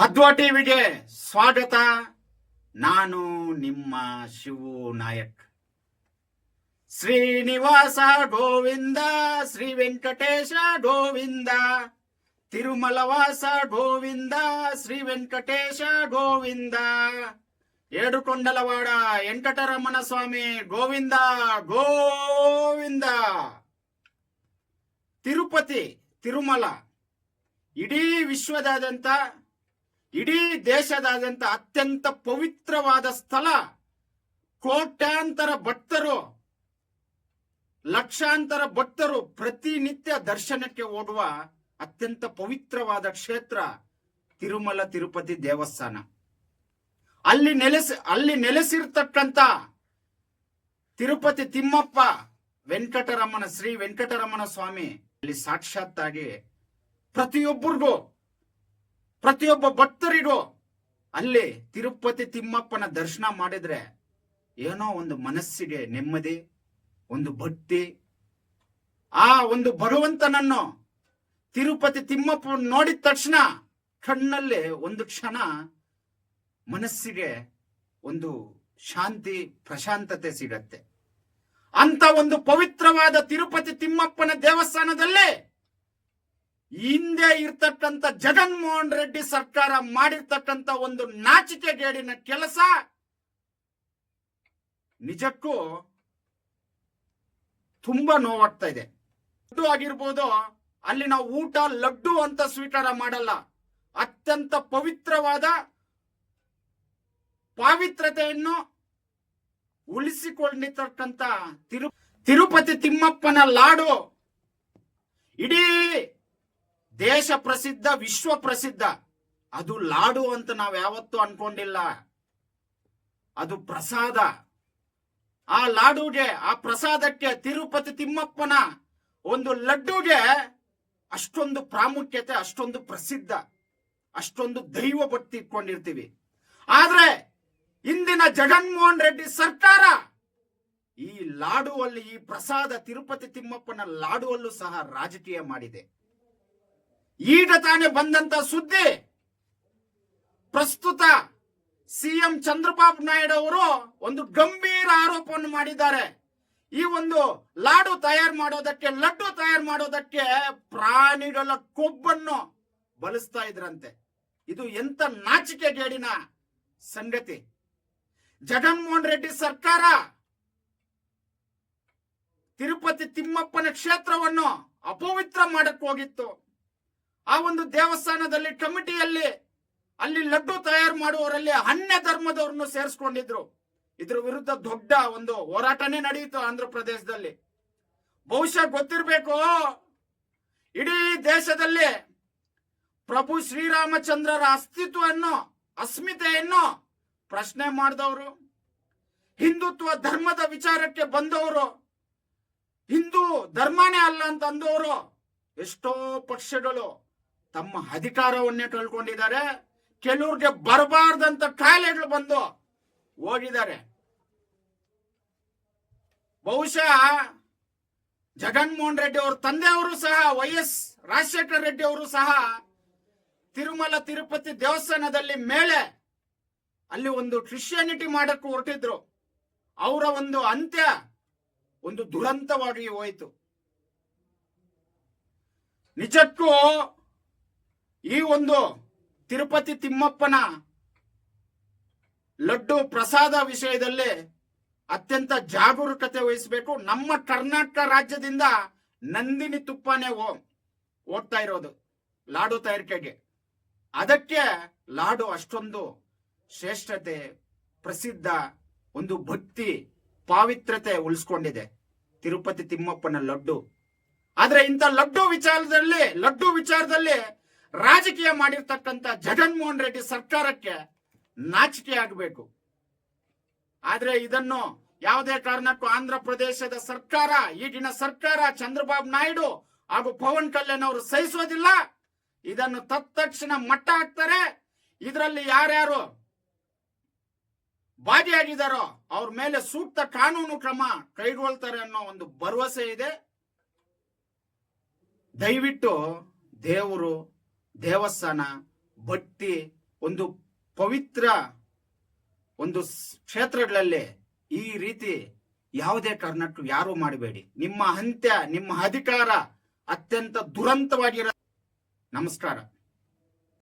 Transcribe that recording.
ಹದ್ವ ಟಿವಿಗೆ ಸ್ವಾಗತ. ನಾನು ನಿಮ್ಮ ಶಿವು ನಾಯಕ್. ಶ್ರೀನಿವಾಸ ಗೋವಿಂದ, ಶ್ರೀ ವೆಂಕಟೇಶ ಗೋವಿಂದ, ತಿರುಮಲವಾಸ ಗೋವಿಂದ, ಶ್ರೀ ವೆಂಕಟೇಶ ಗೋವಿಂದ, ಏಡುಕೊಂಡಲವಾಡ ವೆಂಕಟರಮಣ ಸ್ವಾಮಿ ಗೋವಿಂದ ಗೋವಿಂದ. ತಿರುಪತಿ, ತಿರುಮಲ, ಇಡೀ ವಿಶ್ವದಾದ್ಯಂತ ಇಡೀ ದೇಶದಾದ್ಯಂತ ಅತ್ಯಂತ ಪವಿತ್ರವಾದ ಸ್ಥಳ. ಕೋಟ್ಯಾಂತರ ಭಕ್ತರು, ಲಕ್ಷಾಂತರ ಭಕ್ತರು ಪ್ರತಿನಿತ್ಯ ದರ್ಶನಕ್ಕೆ ಓಡುವ ಅತ್ಯಂತ ಪವಿತ್ರವಾದ ಕ್ಷೇತ್ರ ತಿರುಮಲ ತಿರುಪತಿ ದೇವಸ್ಥಾನ. ಅಲ್ಲಿ ನೆಲೆಸಿ, ಅಲ್ಲಿ ನೆಲೆಸಿರ್ತಕ್ಕಂಥ ತಿರುಪತಿ ತಿಮ್ಮಪ್ಪ ವೆಂಕಟರಮಣ, ಶ್ರೀ ವೆಂಕಟರಮಣ ಸ್ವಾಮಿ, ಅಲ್ಲಿ ಸಾಕ್ಷಾತ್ತಾಗಿ ಪ್ರತಿಯೊಬ್ಬರಿಗೂ ಪ್ರತಿಯೊಬ್ಬ ಭಕ್ತರಿಗೂ ಅಲ್ಲಿ ತಿರುಪತಿ ತಿಮ್ಮಪ್ಪನ ದರ್ಶನ ಮಾಡಿದ್ರೆ ಏನೋ ಒಂದು ಮನಸ್ಸಿಗೆ ನೆಮ್ಮದಿ, ಒಂದು ಭಕ್ತಿ, ಆ ಒಂದು ಭಗವಂತನನ್ನು ತಿರುಪತಿ ತಿಮ್ಮಪ್ಪ ನೋಡಿದ ತಕ್ಷಣ ಕಣ್ಣಲ್ಲಿ ಒಂದು ಕ್ಷಣ ಮನಸ್ಸಿಗೆ ಒಂದು ಶಾಂತಿ, ಪ್ರಶಾಂತತೆ ಸಿಗತ್ತೆ. ಅಂತ ಒಂದು ಪವಿತ್ರವಾದ ತಿರುಪತಿ ತಿಮ್ಮಪ್ಪನ ದೇವಸ್ಥಾನದಲ್ಲಿ ಹಿಂದೆ ಇರ್ತಕ್ಕಂಥ ಜಗನ್ಮೋಹನ್ ರೆಡ್ಡಿ ಸರ್ಕಾರ ಮಾಡಿರ್ತಕ್ಕಂಥ ಒಂದು ನಾಚಿಕೆಗೇಡಿನ ಕೆಲಸ ನಿಜಕ್ಕೂ ತುಂಬಾ ನೋವಾಗ್ತಾ ಇದೆ. ಲಡ್ಡು ಆಗಿರ್ಬೋದು, ಅಲ್ಲಿ ನಾವು ಊಟ, ಲಡ್ಡು ಅಂತ ಸ್ವೀಕಾರ ಮಾಡಲ್ಲ. ಅತ್ಯಂತ ಪವಿತ್ರವಾದ ಪಾವಿತ್ರತೆಯನ್ನು ಉಳಿಸಿಕೊಂಡಿರ್ತಕ್ಕಂಥ ತಿರು, ತಿರುಪತಿ ತಿಮ್ಮಪ್ಪನ ಲಾಡು. ಇಡೀ ದೇಶ ಪ್ರಸಿದ್ಧ, ವಿಶ್ವ ಪ್ರಸಿದ್ಧ. ಅದು ಲಾಡು ಅಂತ ನಾವು ಯಾವತ್ತೂ ಅನ್ಕೊಂಡಿಲ್ಲ. ಅದು ಪ್ರಸಾದ. ಆ ಲಾಡುಗೆ, ಆ ಪ್ರಸಾದಕ್ಕೆ ತಿರುಪತಿ ತಿಮ್ಮಪ್ಪನ ಒಂದು ಲಡ್ಡುಗೆ ಅಷ್ಟೊಂದು ಪ್ರಾಮುಖ್ಯತೆ, ಅಷ್ಟೊಂದು ಪ್ರಸಿದ್ಧ, ಅಷ್ಟೊಂದು ದೈವ ಭಕ್ತಿ ಇಟ್ಕೊಂಡಿರ್ತೀವಿ. ಆದ್ರೆ ಇಂದಿನ ಜಗನ್ಮೋಹನ್ ರೆಡ್ಡಿ ಸರ್ಕಾರ ಈ ಲಾಡುವಲ್ಲಿ, ಈ ಪ್ರಸಾದ ತಿರುಪತಿ ತಿಮ್ಮಪ್ಪನ ಲಾಡುವಲ್ಲೂ ಸಹ ರಾಜಕೀಯ ಮಾಡಿದೆ. ಈಗ ತಾನೇ ಬಂದಂತ ಸುದ್ದಿ. ಪ್ರಸ್ತುತ ಸಿಎಂ ಚಂದ್ರಬಾಬು ನಾಯ್ಡು ಅವರು ಒಂದು ಗಂಭೀರ ಆರೋಪವನ್ನು ಮಾಡಿದ್ದಾರೆ. ಈ ಒಂದು ಲಾಡು ತಯಾರು ಮಾಡೋದಕ್ಕೆ, ಲಡ್ಡು ತಯಾರು ಮಾಡೋದಕ್ಕೆ ಪ್ರಾಣಿಗಳ ಕೊಬ್ಬನ್ನು ಬಳಸ್ತಾ ಇದ್ರಂತೆ. ಇದು ಎಂತ ನಾಚಿಕೆಗೇಡಿನ ಸಂಗತಿ. ಜಗನ್ಮೋಹನ್ ರೆಡ್ಡಿ ಸರ್ಕಾರ ತಿರುಪತಿ ತಿಮ್ಮಪ್ಪನ ಕ್ಷೇತ್ರವನ್ನು ಅಪವಿತ್ರ ಮಾಡಕ್ ಹೋಗಿತ್ತು. ಆ ಒಂದು ದೇವಸ್ಥಾನದಲ್ಲಿ ಕಮಿಟಿಯಲ್ಲಿ ಅಲ್ಲಿ ಲಡ್ಡು ತಯಾರು ಮಾಡುವವರಲ್ಲಿ ಅನ್ಯ ಧರ್ಮದವ್ರನ್ನು ಸೇರಿಸ್ಕೊಂಡಿದ್ರು. ಇದ್ರ ವಿರುದ್ಧ ದೊಡ್ಡ ಒಂದು ಹೋರಾಟನೇ ನಡೆಯಿತು ಆಂಧ್ರ ಪ್ರದೇಶದಲ್ಲಿ. ಬಹುಶಃ ಗೊತ್ತಿರಬೇಕು, ಇಡೀ ದೇಶದಲ್ಲಿ ಪ್ರಭು ಶ್ರೀರಾಮಚಂದ್ರರ ಅಸ್ತಿತ್ವವನ್ನು, ಅಸ್ಮಿತೆಯನ್ನು ಪ್ರಶ್ನೆ ಮಾಡಿದವರು, ಹಿಂದುತ್ವ ಧರ್ಮದ ವಿಚಾರಕ್ಕೆ ಬಂದವರು, ಹಿಂದೂ ಧರ್ಮನೇ ಅಲ್ಲ ಅಂತ ಅಂದವರು ಎಷ್ಟೋ ಪಕ್ಷಗಳು. ತಮ್ಮ ಅಧಿಕಾರವನ್ನೇ ಕಳ್ಕೊಂಡಿದ್ದಾರೆ. ಕೆಲವ್ರಿಗೆ ಬರಬಾರ್ದಂತ ಕಾಯಿಲೆಗಳು ಬಂದು ಹೋಗಿದ್ದಾರೆ. ಬಹುಶಃ ಜಗನ್ಮೋಹನ್ ರೆಡ್ಡಿ ಅವ್ರ ತಂದೆಯವರು ಸಹ, ವೈ ಎಸ್ ರಾಜಶೇಖರ ರೆಡ್ಡಿ ಅವರು ಸಹ ತಿರುಮಲ, ತಿರುಪತಿ ದೇವಸ್ಥಾನದಲ್ಲಿ ಮೇಲೆ ಅಲ್ಲಿ ಒಂದು ಕ್ರಿಶ್ಚಿಯಾನಿಟಿ ಮಾಡಕ್ಕೆ ಹೊರಟಿದ್ರು. ಅವರ ಒಂದು ಅಂತ್ಯ ಒಂದು ದುರಂತವಾಗಿ ಹೋಯಿತು. ನಿಜಕ್ಕೂ ಈ ಒಂದು ತಿರುಪತಿ ತಿಮ್ಮಪ್ಪನ ಲಡ್ಡು ಪ್ರಸಾದ ವಿಷಯದಲ್ಲಿ ಅತ್ಯಂತ ಜಾಗರೂಕತೆ ವಹಿಸಬೇಕು. ನಮ್ಮ ಕರ್ನಾಟಕ ರಾಜ್ಯದಿಂದ ನಂದಿನಿ ತುಪ್ಪನೇ ಓ ಹೋಗ್ತಾ ಇರೋದು ಲಾಡು ತಯಾರಿಕೆಗೆ. ಅದಕ್ಕೆ ಲಾಡು ಅಷ್ಟೊಂದು ಶ್ರೇಷ್ಠತೆ, ಪ್ರಸಿದ್ಧ ಒಂದು ಭಕ್ತಿ ಪಾವಿತ್ರತೆ ಉಳಿಸ್ಕೊಂಡಿದೆ ತಿರುಪತಿ ತಿಮ್ಮಪ್ಪನ ಲಡ್ಡು. ಆದ್ರೆ ಇಂಥ ಲಡ್ಡು ವಿಚಾರದಲ್ಲಿ ಲಡ್ಡು ವಿಚಾರದಲ್ಲಿ ರಾಜಕೀಯ ಮಾಡಿರ್ತಕ್ಕಂಥ ಜಗನ್ಮೋಹನ್ ರೆಡ್ಡಿ ಸರ್ಕಾರಕ್ಕೆ ನಾಚಿಕೆ ಆಗಬೇಕು. ಆದ್ರೆ ಇದನ್ನು ಯಾವುದೇ ಕಾರಣಕ್ಕೂ ಆಂಧ್ರ ಪ್ರದೇಶದ ಸರ್ಕಾರ, ಈಗಿನ ಸರ್ಕಾರ ಚಂದ್ರಬಾಬು ನಾಯ್ಡು ಹಾಗೂ ಪವನ್ ಕಲ್ಯಾಣ್ ಅವರು ಸಹಿಸೋದಿಲ್ಲ. ಇದನ್ನು ತತ್ಕ್ಷಣ ಮಟ್ಟ ಹಾಕ್ತಾರೆ. ಇದರಲ್ಲಿ ಯಾರ್ಯಾರು ಭಾಗಿಯಾಗಿದ್ದಾರೋ ಅವ್ರ ಮೇಲೆ ಸೂಕ್ತ ಕಾನೂನು ಕ್ರಮ ಕೈಗೊಳ್ತಾರೆ ಅನ್ನೋ ಒಂದು ಭರವಸೆ ಇದೆ. ದಯವಿಟ್ಟು ದೇವರು ದೇವಸ್ಥಾನ, ಬಟ್ಟಿ, ಒಂದು ಪವಿತ್ರ ಒಂದು ಕ್ಷೇತ್ರಗಳಲ್ಲಿ ಈ ರೀತಿ ಯಾವುದೇ ಕಾರಣಕ್ಕೂ ಯಾರು ಮಾಡಬೇಡಿ. ನಿಮ್ಮ ಅಂತ್ಯ, ನಿಮ್ಮ ಅಧಿಕಾರ ಅತ್ಯಂತ ದುರಂತವಾಗಿರ ನಮಸ್ಕಾರ.